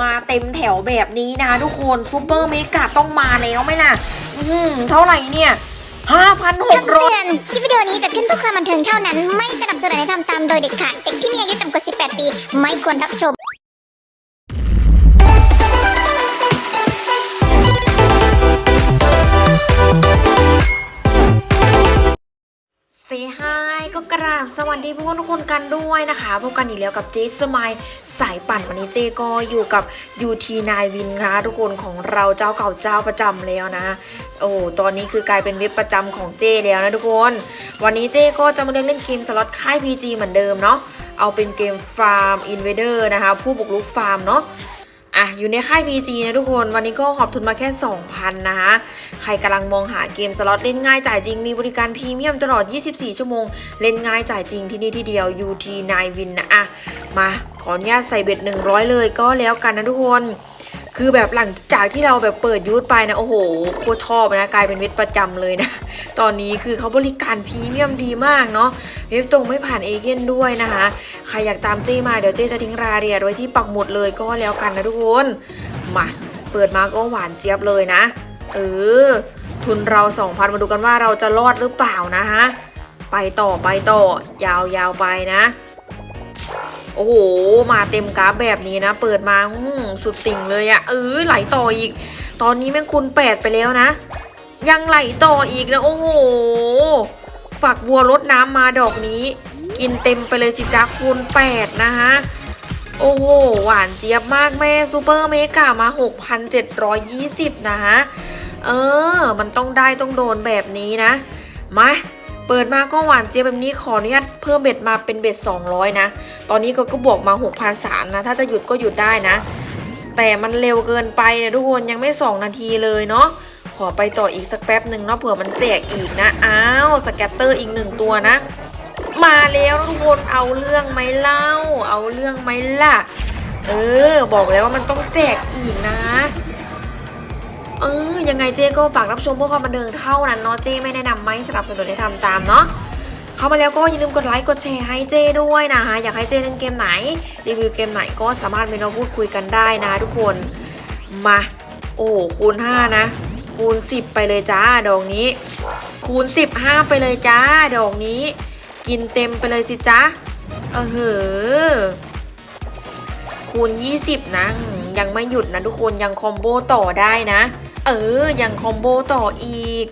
มาเต็มแถวแบบนี้นะคะทุกคนซูเปอร์เมกาต้องมาแล้วไหมล่ะ อืมเท่าไหร่เนี่ยห้าพันหกร้อยคลิปวิดีโอนี้จะขึ้นเพื่อความบันเทิงเท่านั้น ไม่สนับสนุนให้ทำตามโดยเด็ดขาด เด็กที่มีอายุต่ำกว่า 18 ปี ไม่ควรรับชม บสวัสดีพวกทุกคนกันด้วยนะคะพบกันอีกแล้วกับเจสมายสายปั่นวันนี้เจก็อยู่กับ UT นายวินนะคะทุกคนของเราเจ้าเก่าเจ้าประจำแล้วนะ โอ้ตอนนี้คือกลายเป็นเว็บประจำของเจแล้วนะทุกคน วันนี้เจก็จะมาเล่นเล่นเกมสล็อตค่าย PG เหมือนเดิมเนาะเอาเป็นเกมฟาร์มอินเวเดอร์นะคะ ผู้บุกรุกฟาร์มเนาะ อะอยู่ในค่าย PG นะทุกคนวันนี้ก็หอบทุนมาแค่ 2,000 นะคะใครกำลังมองหาเกมสล็อตเล่นง่ายจ่ายจริงมีบริการพรีเมียมตลอด 24 ชั่วโมง เล่นง่ายจ่ายจริงที่นี่ที่เดียว UT 9 Win นะอะมาขออนุญาตใส่เบ็ด 100 เลยก็แล้วกันนะทุกคน คือแบบหลังจากที่เราแบบเปิดยูทไปนะโอ้โหโคตรชอบนะกลายเป็นเว็บประจำเลยนะ ตอนนี้คือเขาบริการพรีเมียมดีมากเนาะเว็บตรงไม่ผ่านเอเย่นด้วยนะคะใครอยากตามเจ้มาเดี๋ยวเจ้จะทิ้งรายละเอียดไว้ที่ปักหมุดเลยก็แล้วกันนะทุกคนมาเปิดมาก็หวานเจี๊ยบเลยนะเออทุนเรา2,000มาดูกันว่าเราจะรอดหรือเปล่านะฮะไปต่อไปต่อยาวๆไปนะ โอ้โห มาเต็มกราฟแบบนี้นะ เปิดมาสุดติ่งเลยอะเออไหลต่ออีก ตอนนี้แม่งคุณแปดไปแล้วนะ ยังไหลต่ออีกนะ โอ้โห ฝักบัวรดน้ำมาดอกนี้ กินเต็มไปเลยสิจ้าคูณ8นะฮะโอ้โห หวานเจี๊ยบมากแม่ซูเปอร์เมกามา 6,720 นะฮะ เออ มันต้องได้ต้องโดนแบบนี้นะ มา เปิดมาก็หวานเจี๊ยบแบบนี้ขออนุญาตเพิ่มเบ็ดมาเป็นเบ็ด 200 นะ ตอนนี้ก็ก็บวกมา6,300นะ ถ้าจะหยุดก็หยุดได้นะ แต่มันเร็วเกินไปเนี่ยทุกคนยังไม่ 2 นาทีเลยเนาะขอไปต่ออีกสักแป๊บหนึ่งเนาะเผื่อมันแจกอีกนะ อ้าวสแกตเตอร์อีกหนึ่งตัวนะ มาแล้วทุกคนเอาเรื่องไหมเล่า เอาเรื่องไหมล่ะ เออ บอกแล้วว่ามันต้องแจกอีกนะ เออยังไงเจ๊ก็ฝากรับชมเพื่อความบันเทิงเท่านั้นเนาะเจ๊ไม่แนะนำไม่สนับสนุนให้ทำตามเนาะเข้ามาแล้วก็อย่าลืมกดไลค์กดแชร์ให้เจ้ด้วยนะคะอยากให้เจ้เล่นเกมไหน รีวิวเกมไหนก็สามารถมาพูดคุยกันได้นะทุกคนมาโอ้คูณ 5 นะ คูณ 10 ไปเลยจ้าดอกนี้ คูณ 15 ไปเลยจ้าดอกนี้ กินเต็มไปเลยสิจ้าเออเหอคูณ 20 นะ ยังไม่หยุดนะทุกคนยังคอมโบต่อได้นะ เออ ยังคอมโบต่ออีก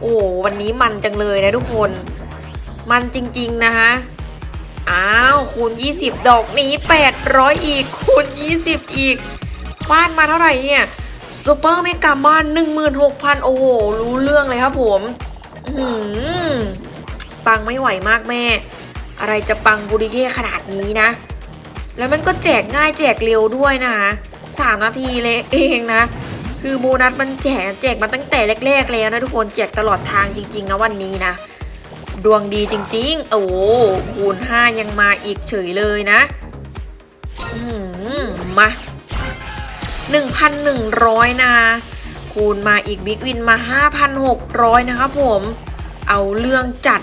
โอ้วันนี้มันจังเลยนะทุกคน มันจริงๆนะคะอ้าว คูณ 20 ดอกนี้ 800 อีก คูณ 20 อีกฟาดมาเท่าไหร่เนี่ยซูเปอร์เมกามา16,000 โอ้โห รู้เรื่องเลยครับผมหือปังไม่ไหวมากแม่ อะไรจะปังบุริเย่ขนาดนี้นะ แล้วมันก็แจกง่ายแจกเร็วด้วยนะคะสามนาทีเลยเองนะ คือโบนัสมันแจกแจกมาตั้งแต่แรก ๆ แล้วนะทุกคนแจกตลอดทางจริง ๆ นะวันนี้นะ ดวงดีจริง ๆ โอ้โหคูณ5ยังมาอีกเฉยเลยนะอืมมา1,100นะคูณมาอีกบิ๊กวินมา5,600นะครับผม เอาเรื่องจัด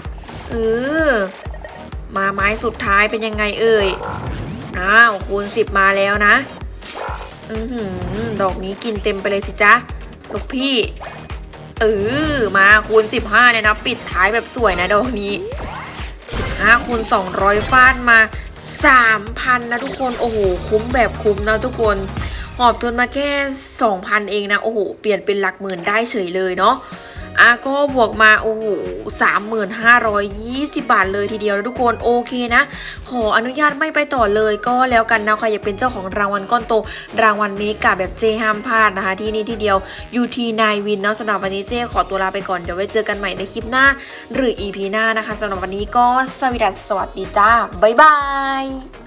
เออมาไม้สุดท้ายเป็นยังไงเอ่ย อ้าวคูณ10มาแล้วนะ อือหือดอกนี้กินเต็มไปเลยสิจ๊ะลูกพี่ เออมาคูณ 15เนี่ยนะ ปิดท้ายแบบสวยนะดอกนี้15คูณ200 ฟาดมา 3,000 นะทุกคน โอ้โห คุ้มแบบคุ้มนะทุกคน หอบทุนมาแค่ 2,000 เองนะ โอ้โห เปลี่ยนเป็นหลักหมื่นได้เฉยเลยเนาะ อะก็บวกมาโอ้โห3,520บาทเลยทีเดียวทุกคนโอเคนะ ขออนุญาตไม่ไปต่อเลยก็แล้วกันนะใครอยากเป็นเจ้าของรางวัลก้อนโต รางวัลเมกาแบบเจห้ามพลาดนะคะ ที่นี่ที่เดียว UT 9 Win เนาะสำหรับวันนี้เจขอตัวลาไปก่อนเดี๋ยวไว้เจอกันใหม่ในคลิปหน้า หรือ EP หน้านะคะสำหรับวันนี้ก็สวัสดีสวัสดีจ้าบ๊ายบาย